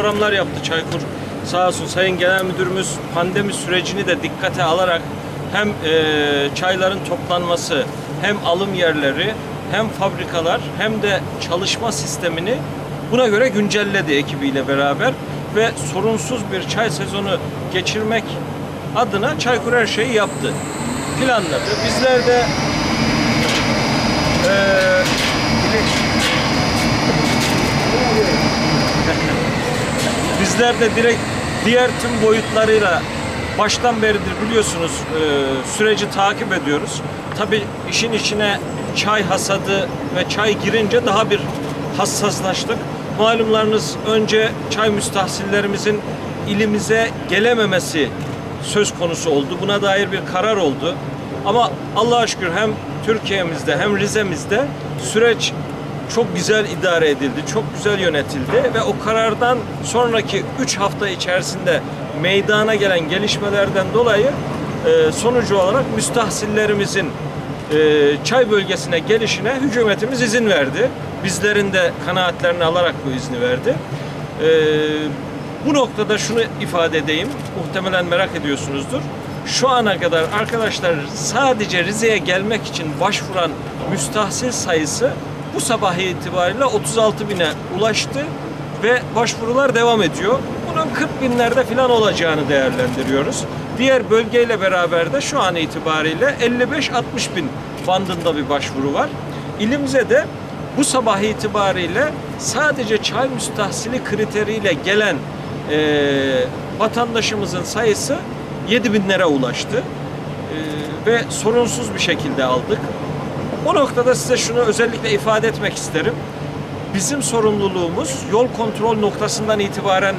programlar yaptı Çaykur. Sağ olsun Sayın Genel Müdürümüz pandemi sürecini de dikkate alarak hem e, çayların toplanması, hem alım yerleri, hem fabrikalar, hem de çalışma sistemini buna göre güncelledi ekibiyle beraber ve sorunsuz bir çay sezonu geçirmek adına Çaykur her şeyi yaptı. Planladı. Bizler de e, Bizler de direkt diğer tüm boyutlarıyla baştan beridir biliyorsunuz e, süreci takip ediyoruz. Tabii işin içine çay hasadı ve çay girince daha bir hassaslaştık. Malumlarınız önce çay müstahsillerimizin ilimize gelememesi söz konusu oldu. Buna dair bir karar oldu. Ama Allah'a şükür hem Türkiye'mizde hem Rize'mizde süreç çok güzel idare edildi, çok güzel yönetildi ve o karardan sonraki 3 hafta içerisinde meydana gelen gelişmelerden dolayı e, sonucu olarak müstahsillerimizin e, çay bölgesine gelişine hükümetimiz izin verdi. Bizlerin de kanaatlerini alarak bu izni verdi. E, bu noktada şunu ifade edeyim, muhtemelen merak ediyorsunuzdur. Şu ana kadar arkadaşlar sadece Rize'ye gelmek için başvuran müstahsil sayısı bu sabah itibariyle 36 bine ulaştı ve başvurular devam ediyor. Bunun 40 binlerde falan olacağını değerlendiriyoruz. Diğer bölgeyle beraber de şu an itibariyle 55-60 bin bandında bir başvuru var. İlimize de bu sabah itibariyle sadece çay müstahsili kriteriyle gelen eee, vatandaşımızın sayısı 7 binlere ulaştı. Eee, ve sorunsuz bir şekilde aldık. O noktada size şunu özellikle ifade etmek isterim. Bizim sorumluluğumuz yol kontrol noktasından itibaren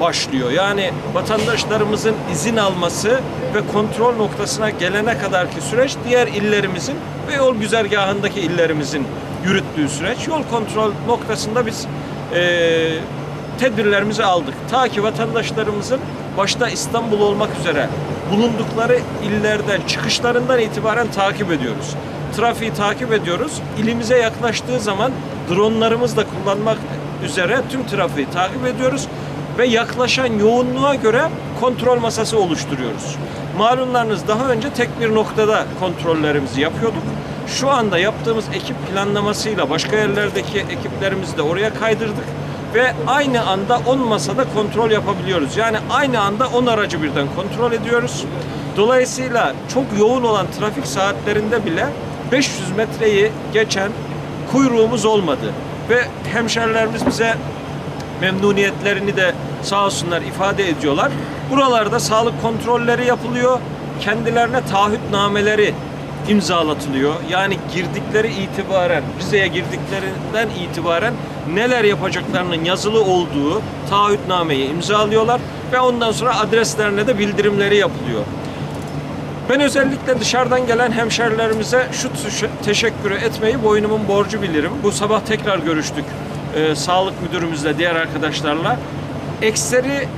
başlıyor. Yani vatandaşlarımızın izin alması ve kontrol noktasına gelene kadarki süreç diğer illerimizin ve yol güzergahındaki illerimizin yürüttüğü süreç. Yol kontrol noktasında biz eee tedbirlerimizi aldık. Ta ki vatandaşlarımızın başta İstanbul olmak üzere bulundukları illerden çıkışlarından itibaren takip ediyoruz. Trafiği takip ediyoruz. İlimize yaklaştığı zaman dronlarımızla kullanmak üzere tüm trafiği takip ediyoruz ve yaklaşan yoğunluğa göre kontrol masası oluşturuyoruz. Malumlarınız daha önce tek bir noktada kontrollerimizi yapıyorduk. Şu anda yaptığımız ekip planlamasıyla başka yerlerdeki ekiplerimizi de oraya kaydırdık ve aynı anda 10 masada kontrol yapabiliyoruz. Yani aynı anda 10 aracı birden kontrol ediyoruz. Dolayısıyla çok yoğun olan trafik saatlerinde bile 500 metreyi geçen kuyruğumuz olmadı. Ve hemşerilerimiz bize memnuniyetlerini de sağ olsunlar ifade ediyorlar. Buralarda sağlık kontrolleri yapılıyor. Kendilerine taahhütnameleri imzalatılıyor. Yani girdikleri itibaren, Rize'ye girdiklerinden itibaren neler yapacaklarının yazılı olduğu taahhütnameyi imzalıyorlar ve ondan sonra adreslerine de bildirimleri yapılıyor. Ben özellikle dışarıdan gelen hemşerilerimize şu teşekkürü etmeyi boynumun borcu bilirim. Bu sabah tekrar görüştük e, sağlık müdürümüzle, diğer arkadaşlarla. Ekseri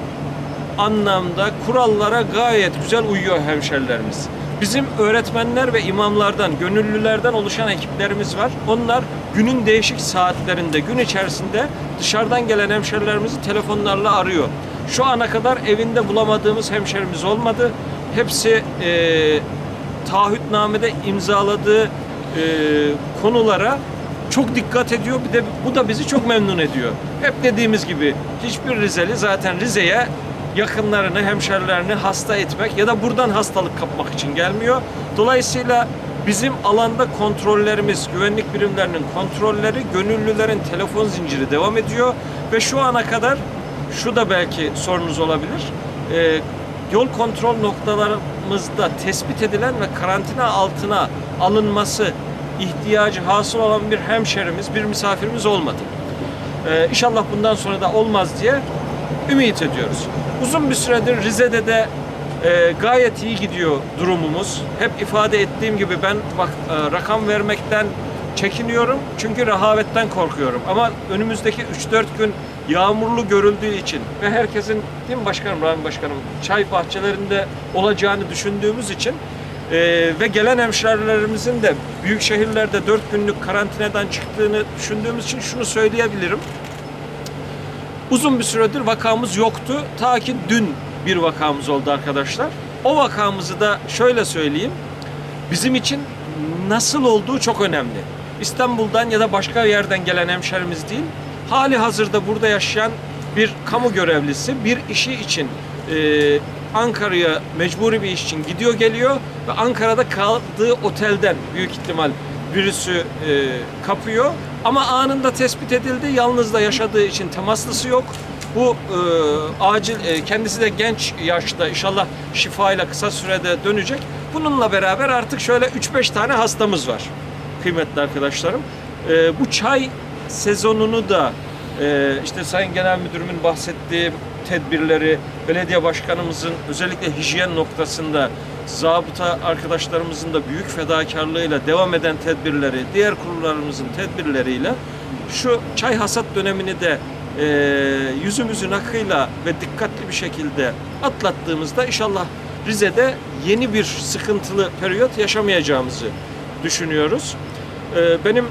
anlamda kurallara gayet güzel uyuyor hemşerilerimiz. Bizim öğretmenler ve imamlardan, gönüllülerden oluşan ekiplerimiz var. Onlar günün değişik saatlerinde, gün içerisinde dışarıdan gelen hemşerilerimizi telefonlarla arıyor. Şu ana kadar evinde bulamadığımız hemşerimiz olmadı. Hepsi e, taahhütnamede imzaladığı e, konulara çok dikkat ediyor. Bir de bu da bizi çok memnun ediyor. Hep dediğimiz gibi hiçbir Rizeli zaten Rize'ye yakınlarını, hemşerilerini hasta etmek ya da buradan hastalık kapmak için gelmiyor. Dolayısıyla bizim alanda kontrollerimiz, güvenlik birimlerinin kontrolleri, gönüllülerin telefon zinciri devam ediyor ve şu ana kadar şu da belki sorunuz olabilir. Ee, yol kontrol noktalarımızda tespit edilen ve karantina altına alınması ihtiyacı hasıl olan bir hemşerimiz, bir misafirimiz olmadı. Ee, inşallah bundan sonra da olmaz diye ümit ediyoruz. Uzun bir süredir Rize'de de e, gayet iyi gidiyor durumumuz. Hep ifade ettiğim gibi ben bak e, rakam vermekten çekiniyorum çünkü rehavetten korkuyorum. Ama önümüzdeki 3-4 gün yağmurlu görüldüğü için ve herkesin değil mi başkanım, Rahmi Başkanım, çay bahçelerinde olacağını düşündüğümüz için e, ve gelen hemşerilerimizin de büyük şehirlerde 4 günlük karantinadan çıktığını düşündüğümüz için şunu söyleyebilirim. Uzun bir süredir vakamız yoktu. Ta ki dün bir vakamız oldu arkadaşlar. O vakamızı da şöyle söyleyeyim. Bizim için nasıl olduğu çok önemli. İstanbul'dan ya da başka yerden gelen hemşerimiz değil, hali hazırda burada yaşayan bir kamu görevlisi bir işi için e, Ankara'ya mecburi bir iş için gidiyor geliyor ve Ankara'da kaldığı otelden büyük ihtimal virüsü e, kapıyor. Ama anında tespit edildi. Yalnız da yaşadığı için temaslısı yok. Bu e, acil e, kendisi de genç yaşta inşallah şifayla kısa sürede dönecek. Bununla beraber artık şöyle 3-5 tane hastamız var kıymetli arkadaşlarım. E, bu çay sezonunu da e, işte Sayın Genel Müdürümün bahsettiği tedbirleri, belediye başkanımızın özellikle hijyen noktasında zabıta arkadaşlarımızın da büyük fedakarlığıyla devam eden tedbirleri, diğer kurullarımızın tedbirleriyle şu çay hasat dönemini de e, yüzümüzün akıyla ve dikkatli bir şekilde atlattığımızda inşallah Rize'de yeni bir sıkıntılı periyot yaşamayacağımızı düşünüyoruz. E, benim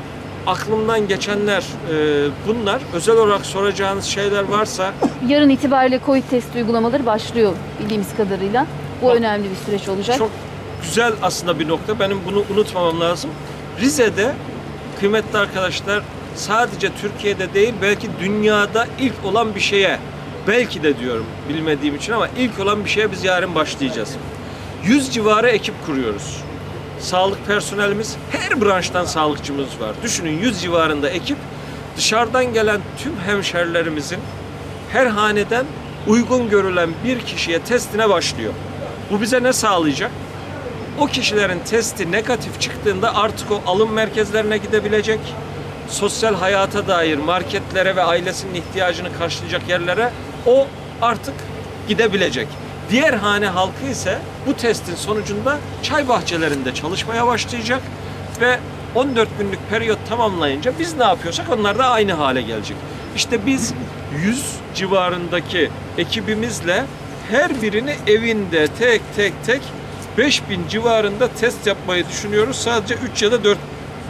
aklımdan geçenler e, bunlar. Özel olarak soracağınız şeyler varsa Yarın itibariyle COVID test uygulamaları başlıyor bildiğimiz kadarıyla. Bu Bak, önemli bir süreç olacak. Çok güzel aslında bir nokta. Benim bunu unutmamam lazım. Rize'de kıymetli arkadaşlar sadece Türkiye'de değil belki dünyada ilk olan bir şeye belki de diyorum bilmediğim için ama ilk olan bir şeye biz yarın başlayacağız. 100 civarı ekip kuruyoruz. Sağlık personelimiz, her branştan sağlıkçımız var. Düşünün 100 civarında ekip dışarıdan gelen tüm hemşerilerimizin her haneden uygun görülen bir kişiye testine başlıyor. Bu bize ne sağlayacak? O kişilerin testi negatif çıktığında artık o alım merkezlerine gidebilecek, sosyal hayata dair marketlere ve ailesinin ihtiyacını karşılayacak yerlere o artık gidebilecek. Diğer hane halkı ise bu testin sonucunda çay bahçelerinde çalışmaya başlayacak ve 14 günlük periyot tamamlayınca biz ne yapıyorsak onlar da aynı hale gelecek. İşte biz 100 civarındaki ekibimizle her birini evinde tek tek tek 5000 civarında test yapmayı düşünüyoruz. Sadece 3 ya da 4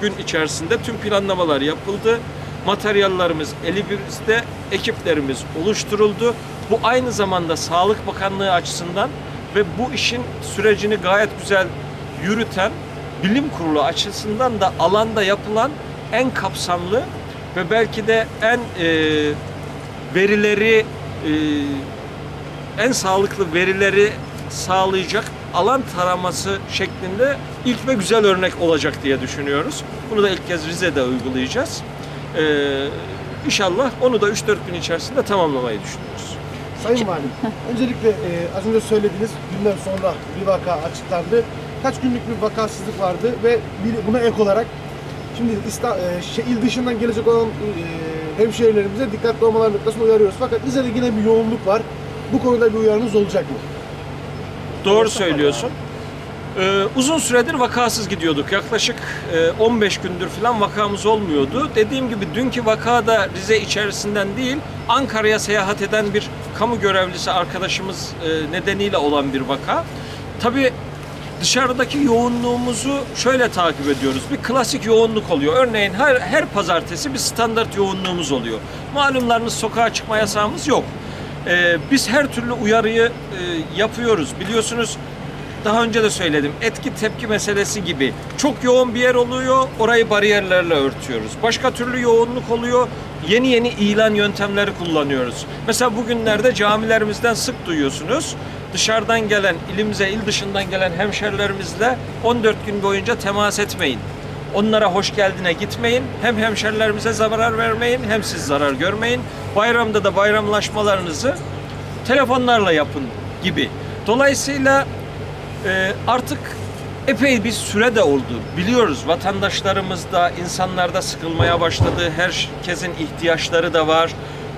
gün içerisinde tüm planlamalar yapıldı. Materyallerimiz elimizde, ekiplerimiz oluşturuldu. Bu aynı zamanda Sağlık Bakanlığı açısından ve bu işin sürecini gayet güzel yürüten bilim kurulu açısından da alanda yapılan en kapsamlı ve belki de en e, verileri e, en sağlıklı verileri sağlayacak alan taraması şeklinde ilk ve güzel örnek olacak diye düşünüyoruz. Bunu da ilk kez Rize'de uygulayacağız. Ee, inşallah onu da 3-4 gün içerisinde tamamlamayı düşünüyoruz. Sayın Valim, öncelikle e, az önce söylediğiniz günden sonra bir vaka açıklandı. Kaç günlük bir vakasızlık vardı ve bir, buna ek olarak şimdi İsta, e, şey, il dışından gelecek olan e, hemşehrilerimize dikkatli olmaları noktasında uyarıyoruz. Fakat Rize'de yine bir yoğunluk var. Bu konuda bir uyarınız olacak mı? Doğru söylüyorsun. Ee, uzun süredir vakasız gidiyorduk. Yaklaşık e, 15 gündür falan vakamız olmuyordu. Dediğim gibi dünkü vaka da Rize içerisinden değil, Ankara'ya seyahat eden bir kamu görevlisi arkadaşımız e, nedeniyle olan bir vaka. Tabii dışarıdaki yoğunluğumuzu şöyle takip ediyoruz. Bir klasik yoğunluk oluyor. Örneğin her her pazartesi bir standart yoğunluğumuz oluyor. Malumlarınız sokağa çıkma yasağımız yok. Ee, biz her türlü uyarıyı e, yapıyoruz. Biliyorsunuz daha önce de söyledim. Etki tepki meselesi gibi. Çok yoğun bir yer oluyor, orayı bariyerlerle örtüyoruz. Başka türlü yoğunluk oluyor, yeni yeni ilan yöntemleri kullanıyoruz. Mesela bugünlerde camilerimizden sık duyuyorsunuz. Dışarıdan gelen, ilimize, il dışından gelen hemşerilerimizle 14 gün boyunca temas etmeyin. Onlara hoş geldine gitmeyin. Hem hemşerilerimize zarar vermeyin hem siz zarar görmeyin. Bayramda da bayramlaşmalarınızı telefonlarla yapın gibi. Dolayısıyla e, artık epey bir süre de oldu. Biliyoruz vatandaşlarımız da insanlar da sıkılmaya başladı. Herkesin ihtiyaçları da var.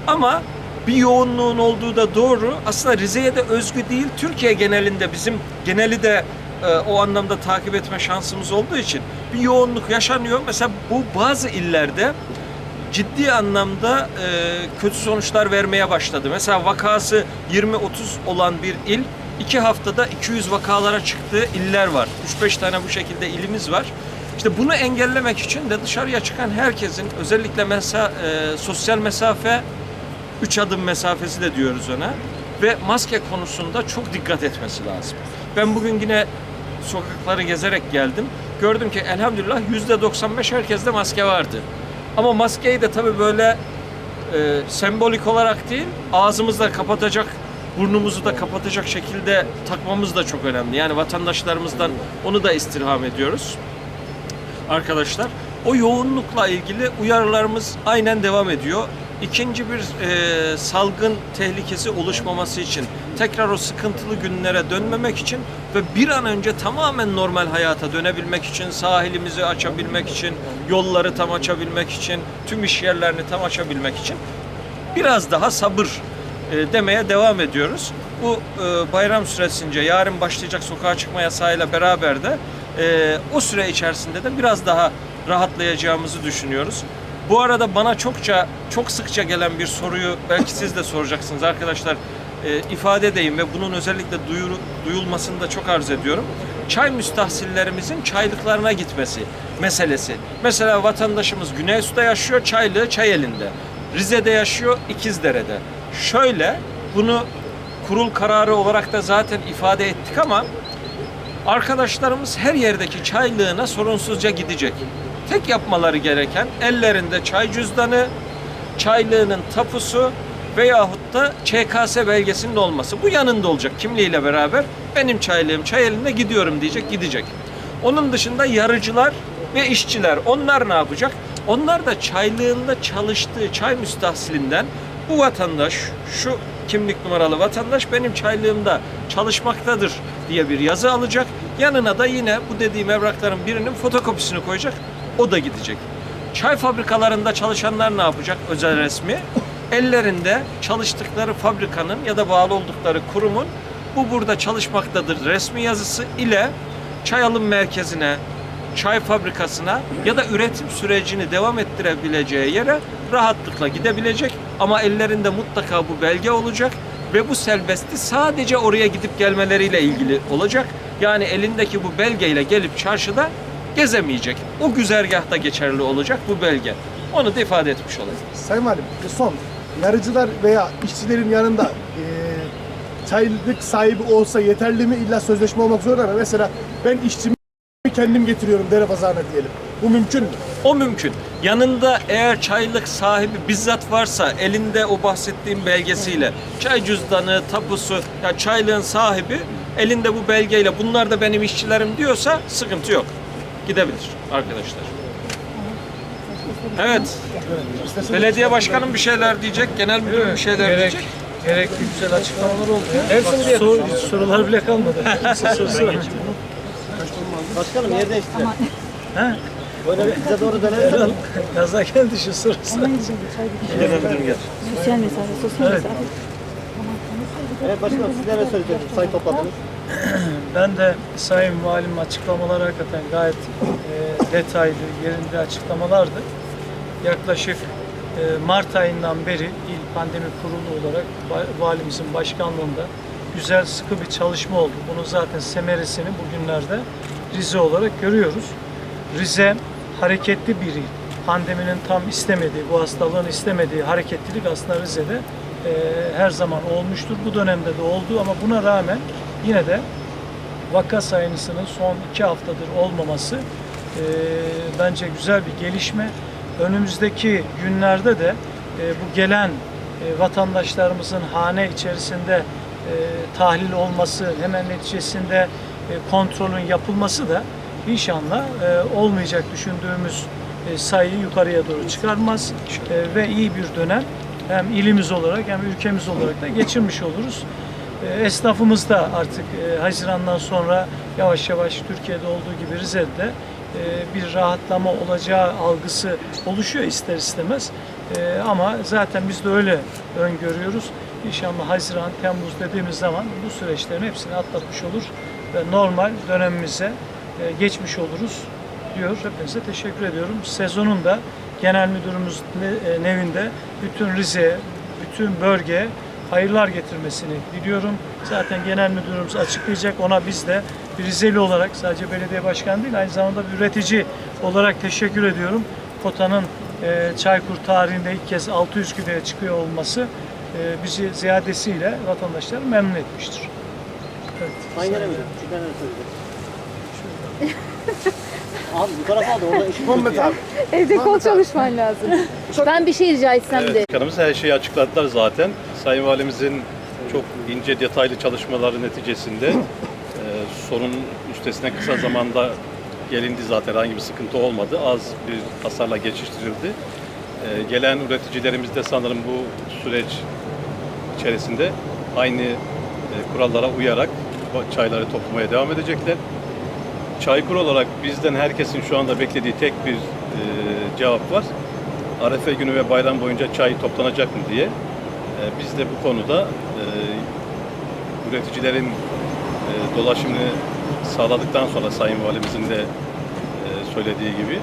Ama bir yoğunluğun olduğu da doğru. Aslında Rize'ye de özgü değil. Türkiye genelinde bizim geneli de e, o anlamda takip etme şansımız olduğu için bir yoğunluk yaşanıyor. Mesela bu bazı illerde ciddi anlamda e, kötü sonuçlar vermeye başladı. Mesela vakası 20-30 olan bir il iki haftada 200 vakalara çıktığı iller var. 3-5 tane bu şekilde ilimiz var. İşte bunu engellemek için de dışarıya çıkan herkesin özellikle mesa, e, sosyal mesafe Üç adım mesafesi de diyoruz ona. Ve maske konusunda çok dikkat etmesi lazım. Ben bugün yine sokakları gezerek geldim. Gördüm ki elhamdülillah yüzde 95 herkeste maske vardı. Ama maskeyi de tabii böyle e, sembolik olarak değil, ağzımızla kapatacak, burnumuzu da kapatacak şekilde takmamız da çok önemli. Yani vatandaşlarımızdan onu da istirham ediyoruz arkadaşlar. O yoğunlukla ilgili uyarılarımız aynen devam ediyor. İkinci bir e, salgın tehlikesi oluşmaması için, tekrar o sıkıntılı günlere dönmemek için ve bir an önce tamamen normal hayata dönebilmek için, sahilimizi açabilmek için, yolları tam açabilmek için, tüm iş yerlerini tam açabilmek için biraz daha sabır e, demeye devam ediyoruz. Bu e, bayram süresince yarın başlayacak sokağa çıkma yasağıyla beraber de e, o süre içerisinde de biraz daha rahatlayacağımızı düşünüyoruz. Bu arada bana çokça, çok sıkça gelen bir soruyu belki siz de soracaksınız arkadaşlar. İfade edeyim ve bunun özellikle duyuru, duyulmasını da çok arz ediyorum. Çay müstahsillerimizin çaylıklarına gitmesi meselesi. Mesela vatandaşımız Güneysu'da yaşıyor, çaylığı çay elinde. Rize'de yaşıyor, İkizdere'de. Şöyle, bunu kurul kararı olarak da zaten ifade ettik ama arkadaşlarımız her yerdeki çaylığına sorunsuzca gidecek. Tek yapmaları gereken ellerinde çay cüzdanı, çaylığının tapusu veyahut da ÇKS belgesinin olması. Bu yanında olacak kimliğiyle beraber benim çaylığım çay elinde gidiyorum diyecek gidecek. Onun dışında yarıcılar ve işçiler onlar ne yapacak? Onlar da çaylığında çalıştığı çay müstahsilinden bu vatandaş şu kimlik numaralı vatandaş benim çaylığımda çalışmaktadır diye bir yazı alacak. Yanına da yine bu dediğim evrakların birinin fotokopisini koyacak. O da gidecek. Çay fabrikalarında çalışanlar ne yapacak özel resmi? Ellerinde çalıştıkları fabrikanın ya da bağlı oldukları kurumun bu burada çalışmaktadır resmi yazısı ile çay alım merkezine, çay fabrikasına ya da üretim sürecini devam ettirebileceği yere rahatlıkla gidebilecek ama ellerinde mutlaka bu belge olacak ve bu selbesti sadece oraya gidip gelmeleriyle ilgili olacak. Yani elindeki bu belgeyle gelip çarşıda gezemeyecek. O güzergahta geçerli olacak bu belge. Onu da ifade etmiş olayım. Sayın Valim, son. Yarıcılar veya işçilerin yanında e, çaylık sahibi olsa yeterli mi? İlla sözleşme olmak zorunda mı? Mesela ben işçimi kendim getiriyorum dere pazarına diyelim. Bu mümkün mü? O mümkün. Yanında eğer çaylık sahibi bizzat varsa elinde o bahsettiğim belgesiyle çay cüzdanı, tapusu ya çaylığın sahibi elinde bu belgeyle bunlar da benim işçilerim diyorsa sıkıntı yok. Gidebilir arkadaşlar. Evet. Belediye başkanım bir şeyler diyecek, genel müdürüm bir şeyler Gerek, diyecek. gerekli güzel açıklamalar oldu ya. Hepsini Bak, sor, sorular bile kalmadı. Sorusu var. Başkanım yer değiştirelim. Ha? Böyle bize doğru dönelim. Gaza geldi şu sorusu. Genel müdürüm gel. Sosyal mesafe, sosyal Evet. mesafe. Evet başkanım siz neler söyleyeceksiniz? Sayı topladınız. Ben de Sayın Valim açıklamaları hakikaten gayet e, detaylı, yerinde açıklamalardı. Yaklaşık e, Mart ayından beri İl Pandemi Kurulu olarak va- valimizin başkanlığında güzel sıkı bir çalışma oldu. Bunun zaten semeresini bugünlerde Rize olarak görüyoruz. Rize hareketli bir il. Pandeminin tam istemediği, bu hastalığın istemediği hareketlilik aslında Rize'de e, her zaman olmuştur. Bu dönemde de oldu ama buna rağmen yine de vaka sayısının son iki haftadır olmaması e, bence güzel bir gelişme. Önümüzdeki günlerde de e, bu gelen e, vatandaşlarımızın hane içerisinde e, tahlil olması, hemen neticesinde kontrolün yapılması da inşallah e, olmayacak düşündüğümüz e, sayıyı yukarıya doğru çıkarmaz E, ve iyi bir dönem hem ilimiz olarak hem ülkemiz olarak da geçirmiş oluruz. E, Esnafımız da artık e, Haziran'dan sonra yavaş yavaş Türkiye'de olduğu gibi Rize'de e, bir rahatlama olacağı algısı oluşuyor ister istemez. E, Ama zaten biz de öyle öngörüyoruz. İnşallah Haziran, Temmuz dediğimiz zaman bu süreçlerin hepsini atlatmış olur ve normal dönemimize e, geçmiş oluruz diyor. Hepinize teşekkür ediyorum. Sezonun da genel müdürümüz e, nevinde bütün Rize'ye, bütün bölgeye hayırlar getirmesini diliyorum. Zaten genel müdürümüz açıklayacak. Ona biz de Rizeli olarak sadece belediye başkanı değil aynı zamanda bir üretici olarak teşekkür ediyorum. Kotanın e, Çaykur tarihinde ilk kez 600 kiloya çıkıyor olması bizi ziyadesiyle vatandaşları memnun etmiştir. Evet. Genel Müdürüm, sizden neler söyleyeceksiniz? Abi bu tarafa aldı, orada işim Muhammed abi. Evde kol çalışman lazım. Ben bir şey rica etsem de. Başkanımız her şeyi açıkladılar zaten. Sayın Valimizin çok ince detaylı çalışmaları neticesinde e, sorun üstesinden kısa zamanda gelindi zaten herhangi bir sıkıntı olmadı. Az bir hasarla geçiştirildi. E, gelen üreticilerimiz de sanırım bu süreç içerisinde aynı e, kurallara uyarak çayları toplamaya devam edecekler. Çaykur olarak bizden herkesin şu anda beklediği tek bir e, cevap var. Arefe günü ve bayram boyunca çay toplanacak mı diye. E, biz de bu konuda e, üreticilerin e, dolaşımını sağladıktan sonra Sayın Valimizin de e, söylediği gibi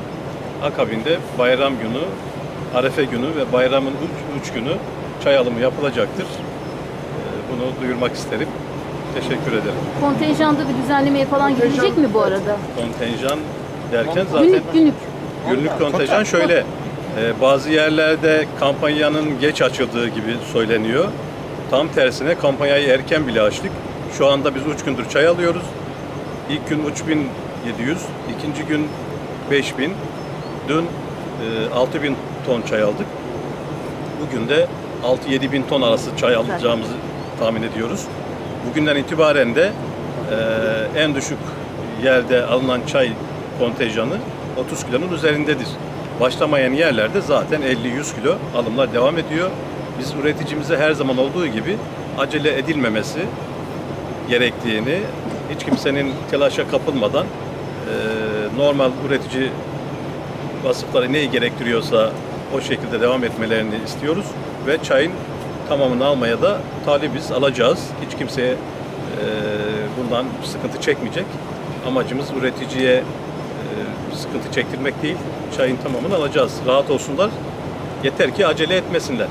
akabinde bayram günü, Arefe günü ve bayramın üç, üç günü çay alımı yapılacaktır. E, bunu duyurmak isterim. Teşekkür ederim. Kontenjanda bir düzenlemeye falan gidilecek mi bu arada? Kontenjan derken zaten Günlük günlük. Günlük kontenjan şöyle, e, bazı yerlerde kampanyanın geç açıldığı gibi söyleniyor. Tam tersine kampanyayı erken bile açtık. Şu anda biz 3 gündür çay alıyoruz. İlk gün 3700, ikinci gün 5000, dün e, 6000 ton çay aldık. Bugün de 6-7 bin ton arası çay alacağımızı tahmin ediyoruz. Bugünden itibaren de e, en düşük yerde alınan çay kontenjanı 30 kilonun üzerindedir. Başlamayan yerlerde zaten 50-100 kilo alımlar devam ediyor. Biz üreticimize her zaman olduğu gibi acele edilmemesi gerektiğini, hiç kimsenin telaşa kapılmadan e, normal üretici vasıfları neyi gerektiriyorsa o şekilde devam etmelerini istiyoruz ve çayın tamamını almaya da talibiz, alacağız. Hiç kimseye e, bundan sıkıntı çekmeyecek. Amacımız üreticiye e, sıkıntı çektirmek değil, çayın tamamını alacağız. Rahat olsunlar, yeter ki acele etmesinler.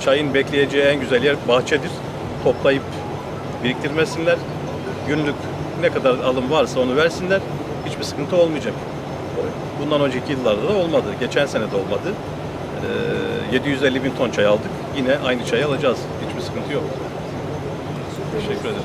Çayın bekleyeceği en güzel yer bahçedir. Toplayıp biriktirmesinler. Günlük ne kadar alım varsa onu versinler. Hiçbir sıkıntı olmayacak. Bundan önceki yıllarda da olmadı. Geçen sene de olmadı. Ee, 750 bin ton çay aldık. Yine aynı çayı alacağız. Hiçbir sıkıntı yok. Teşekkür ederim.